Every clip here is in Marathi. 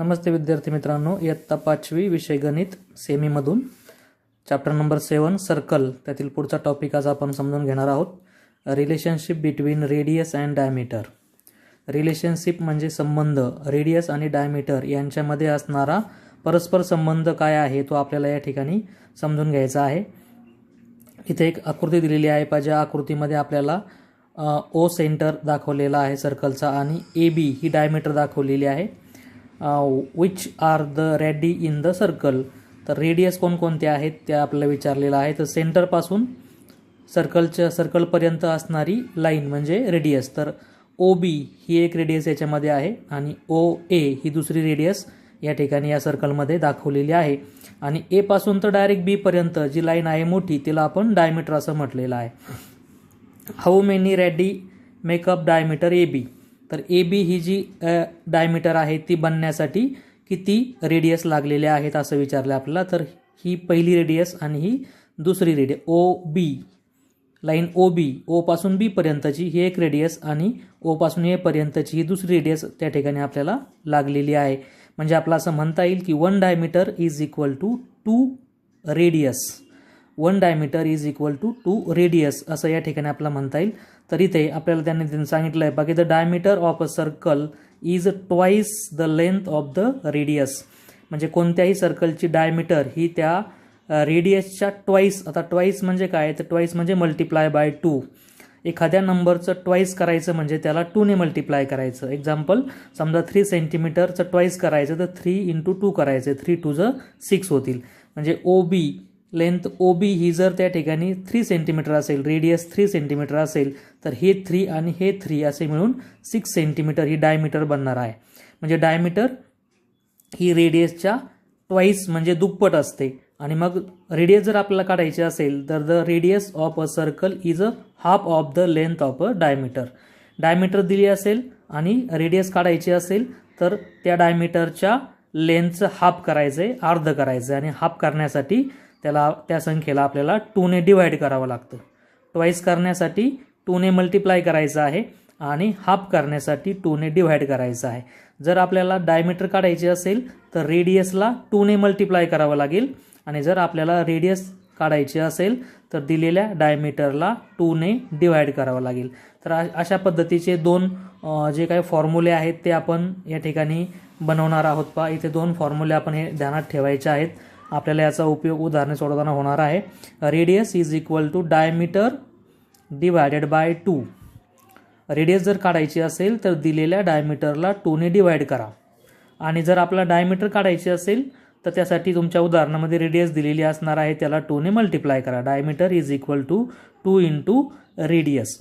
नमस्ते विद्यार्थी मित्रांनो इयत्ता पाचवी विषय गणित सेमीमधून. चॅप्टर नंबर सेवन सर्कल त्यातील पुढचा टॉपिक आज आपण समजून घेणार आहोत. Relationship between radius and diameter relationship म्हणजे संबंध. रेडियस आणि डायमीटर यांच्यामध्ये असणारा परस्पर संबंध काय आहे तो आपल्याला या ठिकाणी समजून घ्यायचा आहे. इथे एक आकृती दिलेली आहे. पहा ज्या आकृतीमध्ये आपल्याला ओ सेंटर दाखवलेला आहे सर्कलचा आणि ए बी ही डायमीटर दाखवलेली आहे. Which are the radii in the circle तर रेडियस कोणकोणते आहेत ते आपल्याला विचारलेलं आहे. तर सेंटरपासून सर्कलच्या सर्कलपर्यंत असणारी लाईन म्हणजे रेडियस तर ओ बी ही एक रेडियस याच्यामध्ये आहे आणि ओ ए ही दुसरी रेडियस या ठिकाणी या सर्कलमध्ये दाखवलेली आहे. आणि एपासून तर डायरेक्ट बीपर्यंत जी लाईन आहे मोठी तिला आपण डायमीटर असं म्हटलेलं आहे. How many radii make up diameter A B तर A B he G diameter आहे ती बनण्यासाठी किती रेडियस लागलेले आहेत असं विचारलं आपल्याला. तर ही पहिली रेडियस आणि ही दुसरी radio O B line O B ओपासून बीपर्यंतची ही एक रेडियस आणि ओपासून एपर्यंतची ही दुसरी रेडियस त्या ठिकाणी आपल्याला लागलेली आहे. म्हणजे आपलं असं म्हणता येईल की one diameter is equal to two radius one diameter is equal to two radius असं या ठिकाणी आपल्याला म्हणता येईल. तर इथे आपल्याला त्यांनी सांगितलं आहे. बाकी the diameter of a circle is twice the length of the radius म्हणजे कोणत्याही सर्कलची डायमीटर ही त्या रेडियसच्या ट्वाईस आता ट्वाईस म्हणजे काय? तर ट्वाईस म्हणजे मल्टिप्लाय बाय टू एखाद्या नंबरचं ट्वाईस करायचं म्हणजे त्याला टूने मल्टिप्लाय करायचं. एक्झाम्पल समजा थ्री सेंटीमीटरचं ट्वाईस करायचं तर थ्री इंटू टू करायचं. थ्री टू जर सिक्स होतील. म्हणजे O B length O B ही जर त्या ठिकाणी थ्री सेंटीमीटर असेल रेडियस थ्री सेंटीमीटर असेल तर हे थ्री आणि हे थ्री असे मिळून सिक्स सेंटीमीटर ही डायमीटर बनणार आहे. म्हणजे डायमीटर ही रेडियसच्या ट्वाईस म्हणजे दुप्पट असते. आणि मग रेडियस जर आपल्याला काढायची असेल तर the radius of a circle is a half of the length of a diameter diameter दिली असेल आणि रेडियस काढायची असेल तर त्या डायमीटरच्या लेंथचं हाफ करायचं आहे अर्ध करायचं आहे आणि हाफ करण्यासाठी त्याला त्या संख्येला आपल्याला टूने डिवाईड करावं लागतं. ट्वाईस करण्यासाठी टूने मल्टिप्लाय करायचं आहे आणि हाफ करण्यासाठी टूने डिव्हाइड करायचं आहे. जर आपल्याला डायमीटर काढायचे असेल तर रेडियसला टूने मल्टिप्लाय करावं लागेल. आणि जर आपल्याला रेडियस काढायची असेल तर दिलेल्या डायमीटरला टूने डिवाईड करावं लागेल. तर अशा पद्धतीचे दोन जे काही फॉर्म्युले आहेत ते आपण या ठिकाणी बनवणार आहोत. पहा इथे दोन फॉर्म्युले आपण हे ध्यानात ठेवायचे आहेत. आपल्याला याचा उपयोग उदाहरणे सोडवताना होणार आहे. Radius is equal to diameter divided by two radius जर काढायची असेल तर दिलेल्या डायमीटरला टूने डिवाईड करा. आणि जर आपला डायमीटर काढायची असेल तर त्यासाठी तुमच्या उदाहरणामध्ये रेडियस दिलेली असणार आहे त्याला टूने मल्टिप्लाय करा. Diameter is equal to two into radius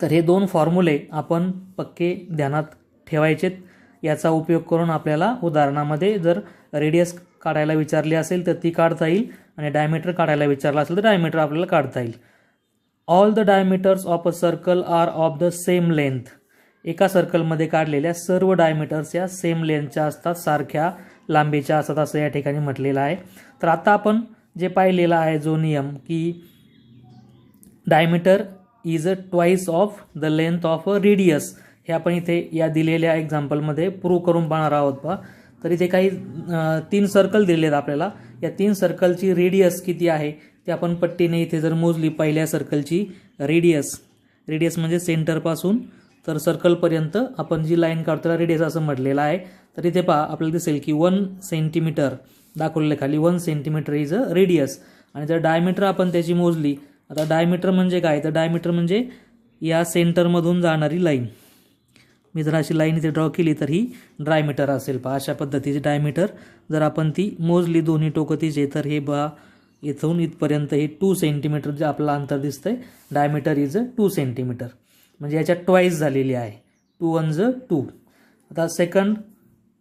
तर हे दोन फॉर्म्युले आपण पक्के ध्यानात ठेवायचेत. याचा उपयोग करून आपल्याला उदाहरणामध्ये जर रेडियस काढायला विचारली असेल तर ती काढता येईल आणि डायमीटर काढायला विचारलं असेल तर डायमीटर आपल्याला काढता येईल. All the diameters of a circle are of the same length एका सर्कलमध्ये काढलेल्या सर्व डायमीटर्स या सेम लेंथच्या असतात सारख्या लांबीच्या असतात असं या ठिकाणी म्हटलेलं आहे. तर आता आपण जे पाहिलेलं आहे जो नियम की diameter is a twice of the length of a radius हे आपण इथे या दिलेल्या एक्झाम्पलमध्ये प्रूव्ह करून पाहणार आहोत बा. तर इथे काही तीन सर्कल दिलेले आहेत आपल्याला. या तीन सर्कलची रेडियस किती आहे? ते आपण पट्टीने इथे जर मोजली पहिल्या सर्कलची रेडियस रेडियस म्हणजे सेंटरपासून तर सर्कलपर्यंत आपण जी लाईन काढतो रेडियस असं म्हटलेलं आहे. तर इथे पहा आपल्याला दिसेल की वन सेंटीमीटर दाखवलेलं खाली. One centimetre is a radius आणि जर डायमीटर आपण त्याची मोजली आता डायमीटर म्हणजे काय? तर डायमीटर म्हणजे या सेंटरमधून जाणारी लाईन मी जर अशी लाईन इथे ड्रॉ केली तर ही डायमीटर असेल. पहा अशा पद्धतीची डायमीटर जर आपण ती मोजली दोन्ही टोकं तिचे तर हे बा इथून इथपर्यंत हे टू सेंटीमीटर जे आपलं अंतर दिसतंय diameter is a two centimetre म्हणजे याच्यात ट्वाईस झालेली आहे. टू वन ज टू आता सेकंड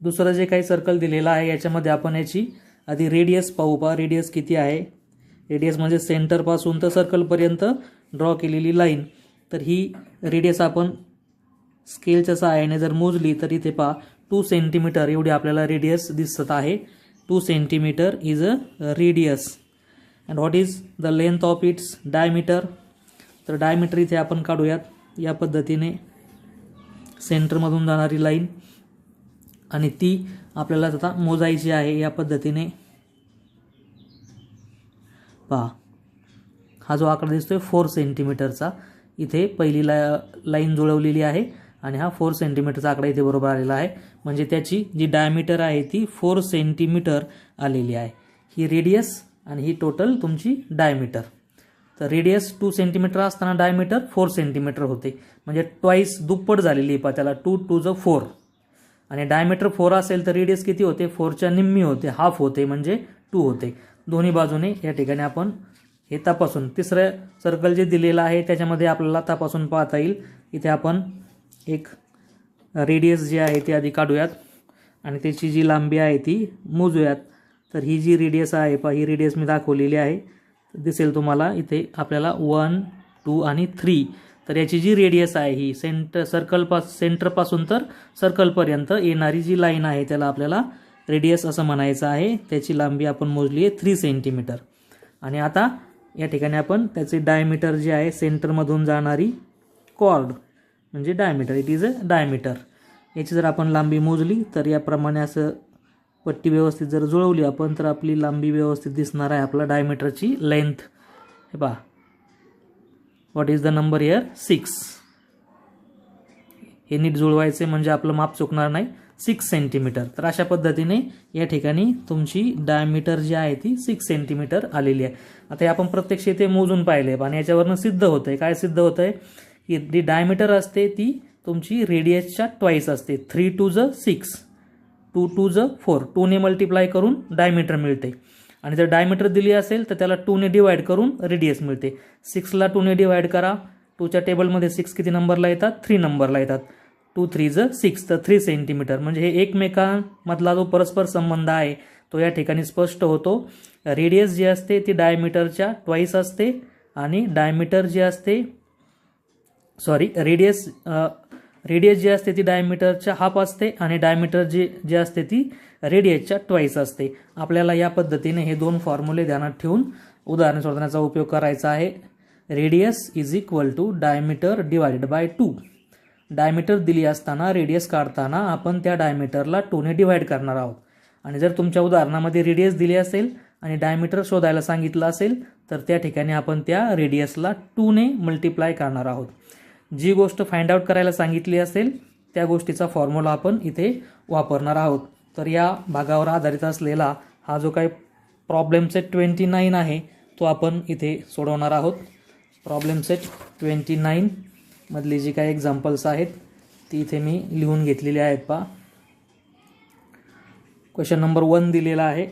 दुसरं जे काही सर्कल दिलेलं आहे याच्यामध्ये आपण याची आधी रेडियस पाहू. पहा रेडियस किती आहे? रेडियस म्हणजे सेंटरपासून तर सर्कलपर्यंत ड्रॉ केलेली लाईन तर ही रेडियस आपण स्केलच्या सहाय्याने जर मोजली तर इथे पहा टू सेंटीमीटर एवढी आपल्याला रेडियस दिसत आहे. Two centimetre is a radius and what is the length of its diameter तर डायमीटर इथे आपण काढूयात. या पद्धतीने सेंटरमधून जाणारी लाईन आणि ती आपल्याला आता मोजायची आहे या पद्धतीने. पहा हा जो आकडा दिसतोय फोर सेंटीमीटरचा इथे पहिली ला लाईन जुळवलेली आहे. आणि हा फोर सेंटीमीटरचा आकडा इथे बरोबर आलेला आहे. म्हणजे त्याची जी डायमीटर आहे ती फोर सेंटीमीटर आलेली आहे. ही रेडियस आणि ही टोटल तुमची डायमीटर तर रेडियस टू सेंटीमीटर असताना डायमीटर फोर सेंटीमीटर होते. म्हणजे ट्वाईस दुप्पट झालेली आहे पहा त्याला टू टू ज फोर आणि डायमीटर फोर असेल तर रेडियस किती होते? फोरच्या निम्मी होते. हाफ होते म्हणजे टू होते. दोन्ही बाजूने या ठिकाणी आपण हे तपासून. तिसरं सर्कल जे दिलेलं आहे त्याच्यामध्ये आपल्याला तपासून पाहता येईल. इथे आपण एक रेडियस जे आहे ते आधी काढूयात. आणि त्याची जी लांबी आहे ती मोजूयात. तर ही जी रेडियस आहे पहा ही रेडियस मी दाखवलेली आहे. दिसेल तुम्हाला इथे आपल्याला वन टू आणि थ्री तर याची जी रेडियस आहे ही सेंटर सर्कलपास सेंटरपासून तर सर्कलपर्यंत येणारी जी लाईन आहे त्याला आपल्याला रेडियस असं म्हणायचं आहे. त्याची लांबी आपण मोजली आहे थ्री सेंटीमीटर आणि आता या ठिकाणी आपण त्याचे डायमीटर जे आहे सेंटरमधून जाणारी कॉर्ड म्हणजे diameter it is a diameter याची जर आपण लांबी मोजली तर याप्रमाणे असं पट्टी व्यवस्थित जर जुळवली आपण तर आपली लांबी व्यवस्थित दिसणार आहे आपला डायमीटरची लेंथ हे पहा. What is the number here six हे नीट जुळवायचे म्हणजे आपलं माप चुकणार नाही. सिक्स सेंटीमीटर तर अशा पद्धतीने या ठिकाणी तुमची डायमीटर जी आहे ती सिक्स सेंटीमीटर आलेली आहे. आता हे आपण प्रत्यक्ष इथे मोजून पाहिले आणि याच्यावरनं सिद्ध होतंय. काय सिद्ध होतंय? आहे जी डायमीटर असते ती तुमची रेडियसच्या ट्वाईस असते. थ्री टू ज सिक्स टू टू ज फोर टूने मल्टिप्लाय करून डायमीटर मिळते. आणि जर डायमीटर दिली असेल तर त्याला टूने डिवाइड करून रेडियस मिळते. सिक्सला टूने डिवाइड करा. टूच्या टेबलमध्ये सिक्स किती नंबरला येतात? थ्री नंबरला येतात. टू थ्री ज सिक्स तर थ्री सेंटीमीटर म्हणजे हे एकमेकांमधला जो परस्पर संबंध आहे तो या ठिकाणी स्पष्ट होतो. रेडियस जी असते ती डायमीटरच्या ट्वाईस असते आणि डायमीटर जी असते सॉरी रेडियस रेडियस जी असते ती डायमीटरच्या हाफ असते आणि डायमीटर जी जी असते ती रेडियसच्या ट्वाईस असते. आपल्याला या पद्धतीने हे दोन फॉर्म्युले ध्यानात ठेवून उदाहरण शोधण्याचा उपयोग करायचा आहे. Radius is equal to diameter divided by two diameter दिली असताना रेडियस काढताना आपण त्या डायमीटरला टूने डिवाइड करणार आहोत. आणि जर तुमच्या उदाहरणामध्ये रेडियस दिली असेल आणि डायमीटर शोधायला सांगितलं असेल तर त्या ठिकाणी आपण त्या रेडियसला टूने मल्टिप्लाय करणार आहोत. जी गोष्ट फाइंड आउट करायला सांगितली असेल त्या गोष्टीचा फॉर्म्युला आपण इथे वापरणार आहोत. तर या भागावर आधारित असलेला हा जो काही प्रॉब्लेम सेट ट्वेंटी नाईन आहे तो आपण इथे सोडवणार आहोत. प्रॉब्लेम सेट ट्वेंटी नाईनमधली जी काही एक्झाम्पल्स आहेत ती इथे मी लिहून घेतलेली आहेत पा क्वेश्चन नंबर वन दिलेला आहे.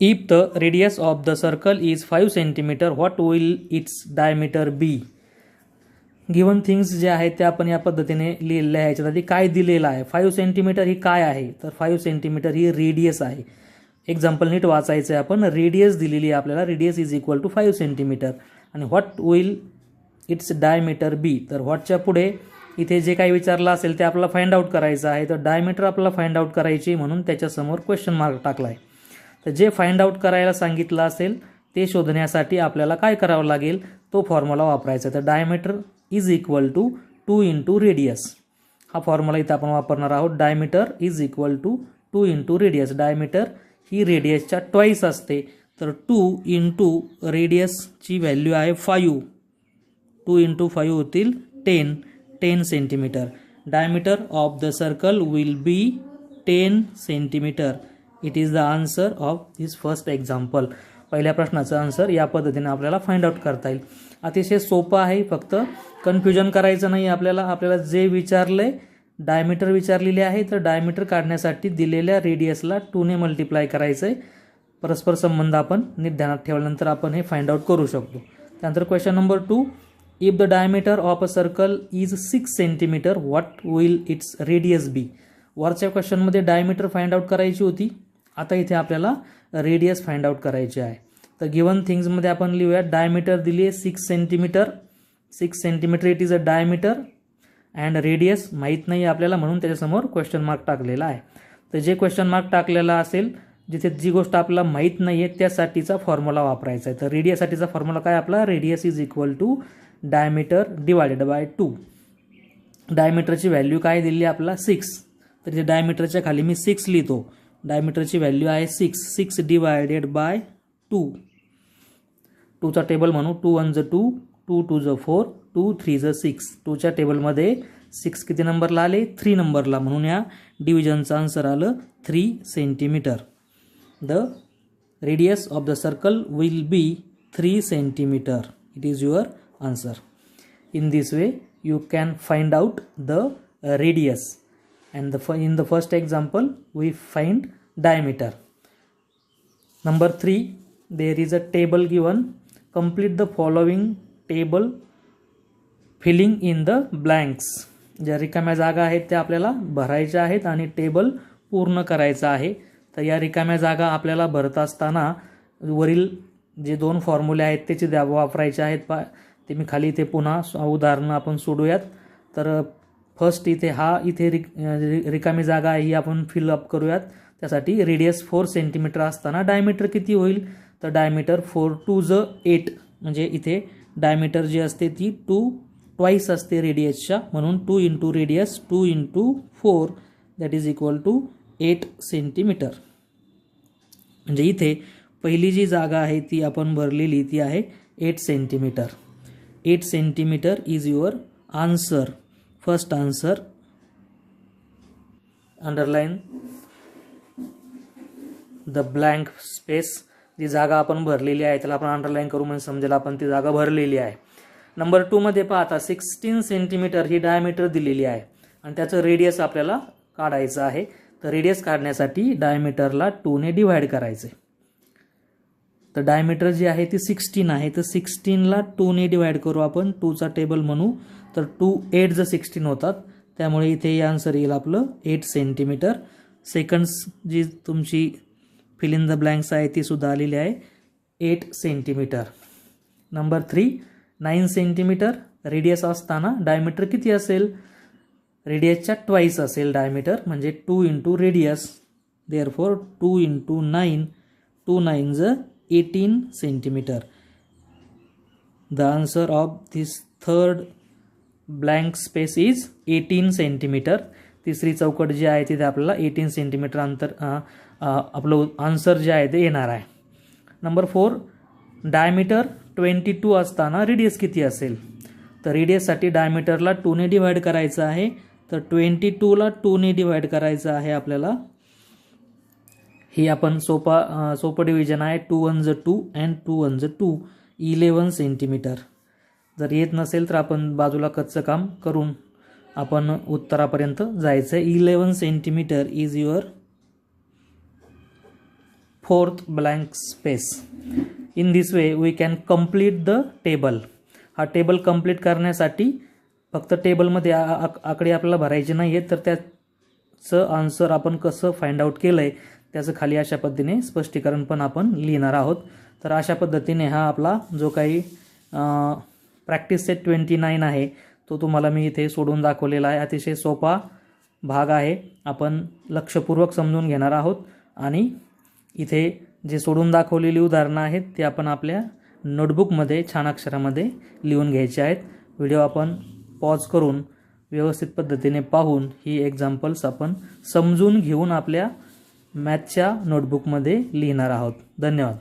If the radius of the circle is five centimetre what will its diameter be given things जे आहेत ते आपण या पद्धतीने लिहिलेल्या आहे याच्यात आधी काय दिलेलं आहे? फाईव्ह सेंटीमीटर ही काय आहे? तर फाईव्ह सेंटीमीटर ही रेडियस आहे. एक्झाम्पल नीट वाचायचं आहे आपण. रेडियस दिलेली आहे आपल्याला. Radius is equal to five centimetre आणि what will its diameter be तर व्हॉटच्या पुढे इथे जे काही विचारलं असेल ते आपल्याला फाइंड आउट करायचं आहे. तर डायमीटर आपल्याला फाइंड आउट करायची म्हणून त्याच्यासमोर क्वेश्चन मार्क टाकला आहे तर जे फाइंड आउट करायला सांगितलं असेल ते शोधण्यासाठी आपल्याला काय करावं लागेल? तो फॉर्म्युला वापरायचा तर diameter is equal to two into radius हा फॉर्म्युला इथं आपण वापरणार आहोत. Diameter is equal to two into radius diameter ही रेडियसच्या ट्वाईस असते. तर टू इंटू रेडियसची व्हॅल्यू आहे फायू टू इंटू फायू होतील ten ten centimetre diameter of the circle will be ten centimetre it is the answer of this first example पहिल्या प्रश्नाचं आन्सर या पद्धतीने आपल्याला फाइंड आउट करता येईल. अतिशय सोपं आहे फक्त कन्फ्युजन करायचं नाही. आपल्याला आपल्याला जे विचारलं आहे डायमीटर विचारलेले आहे तर डायमीटर काढण्यासाठी दिलेल्या रेडियसला टूने मल्टिप्लाय करायचं आहे परस्पर संबंध आपण नीट ध्यानात ठेवल्यानंतर आपण हे फाइंड आउट करू शकतो. त्यानंतर question number two if the diameter of a circle is six centimetre what will its radius be वरच्या क्वेश्चनमध्ये डायमीटर फाइंड आउट करायची होती. आता इथे आपल्याला रेडियस फाइंड आउट करायची आहे. तर गिवन थिंग्समध्ये आपण लिहूया डायमीटर दिली आहे six centimetre six centimetre it is a diameter and radius माहीत नाही आपल्याला म्हणून त्याच्यासमोर क्वेश्चन मार्क टाकलेला आहे. तर जे क्वेश्चन मार्क टाकलेला असेल जिथे जी गोष्ट आपल्याला माहीत नाही आहे त्यासाठीचा फॉर्म्युला वापरायचा आहे. तर रेडियससाठीचा फॉर्म्युला काय आपला? Radius is equal to diameter divided by two डायमीटरची value काय दिली आपला सिक्स तर इथे डायमीटरच्या खाली मी सिक्स लिहितो. डायमीटरची व्हॅल्यू आहे six. Six divided by two टूचा table म्हणू. टू वन ज टू टू टू ज फोर टू थ्री ज सिक्स टूच्या टेबलमध्ये सिक्स किती नंबरला आले? थ्री नंबरला म्हणून या डिव्हिजनचं आन्सर आलं three centimetre the radius of the circle will be three centimetre it is your answer in this way you can find out the radius and the in the first example we find diameter. Number 3 there is a table given. Complete the following table filling in the blanks. ज्या रिकाम्या जागा आहेत त्या आपल्याला भरायच्या आहेत आणि टेबल पूर्ण करायचं आहे. तर या रिकाम्या जागा आपल्याला भरत असताना वरील जे दोन फॉर्म्युले आहेत त्याचे द्या वापरायचे आहेत. पा ते मी खाली इथे पुन्हा उदाहरणं आपण सोडूयात. तर फर्स्ट इथे हा इथे रिक रि- रिकामी जागा आहे ही आपण फिलअप करूयात. त्यासाठी रेडियस फोर सेंटीमीटर असताना डायमीटर किती होईल? तर डायमीटर फोर टू ज एट म्हणजे इथे डायमीटर जी असते ती टू ट्वाईस असते रेडियसच्या म्हणून two into radius two into four that is equal to eight centimetre म्हणजे इथे पहिली जी जागा आहे ती आपण भरलेली ती आहे eight centimetre eight centimetre is your answer first answer underline the blank space जी जागा आपण भरलेली आहे त्याला आपण अंडरलाईन करू म्हणजे समजेल आपण ती जागा भरलेली आहे. नंबर टूमध्ये पाहता सिक्स्टीन सेंटीमीटर ही डायमीटर दिलेली आहे. आणि त्याचं रेडियस आपल्याला काढायचं आहे. तर रेडियस काढण्यासाठी डायमीटरला टूने डिव्हाइड करायचे. तर डायमीटर जी आहे ती सिक्स्टीन आहे. तर सिक्स्टीनला टूने डिवाइड करू आपण. टूचा टेबल म्हणू. तर टू एट जर सिक्स्टीन होतात त्यामुळे इथे आन्सर येईल आपलं एट सेंटीमीटर सेकंड्स जी तुमची फिल इन द ब्लँक्स आहे ती सुद्धा आलेली आहे eight centimetre number three nine centimetre radius असताना डायमीटर किती असेल? रेडियसच्या ट्वाईस असेल डायमीटर म्हणजे two into radius there four two into nine two nine ज eighteen centimetre the answer of this third blank space is eighteen centimetre तिसरी चौकट जी आहे तिथे आपल्याला एटीन सेंटीमीटर अंतर आपलं आन्सर जे आहे ते येणार आहे. Number four diameter twenty two असताना रेडियस किती असेल? तर रेडियससाठी डायमीटरला टूने डिवाईड करायचं आहे. तर ट्वेंटी टूला टूने डिवाईड करायचं आहे आपल्याला. ही आपण सोपा सोपं डिव्हिजन आहे. टू वन ज टू अँड टू वन ज टू इलेवन सेंटीमीटर जर येत नसेल तर आपण बाजूला कच्चं काम करून आपण उत्तरापर्यंत जायचं आहे. Eleven centimetre is your fourth blank space in this way we can complete the table हा टेबल कंप्लीट करण्यासाठी फक्त टेबलमध्ये आकडे आपल्याला भरायचे नाही आहेत तर त्याचं आन्सर आपण कसं फाइंड आउट केलं आहे त्याचं खाली अशा पद्धतीने स्पष्टीकरण पण आपण लिहिणार आहोत. तर अशा पद्धतीने हा आपला जो काही प्रॅक्टिस सेट ट्वेंटी नाईन आहे तो तुम्हाला मी इथे सोडून दाखवलेला आहे. अतिशय सोपा भाग आहे. आपण लक्षपूर्वक समजून घेणार आहोत. आणि इथे जे सोडून दाखवलेली उदाहरणं आहेत ते आपण आपल्या नोटबुकमध्ये छान अक्षरामध्ये लिहून घ्यायचे आहेत. व्हिडिओ आपण पॉज करून व्यवस्थित पद्धतीने पाहून ही एक्झाम्पल्स आपण समजून घेऊन आपल्या मॅथच्या नोटबुकमध्ये लिहिणार आहोत. धन्यवाद.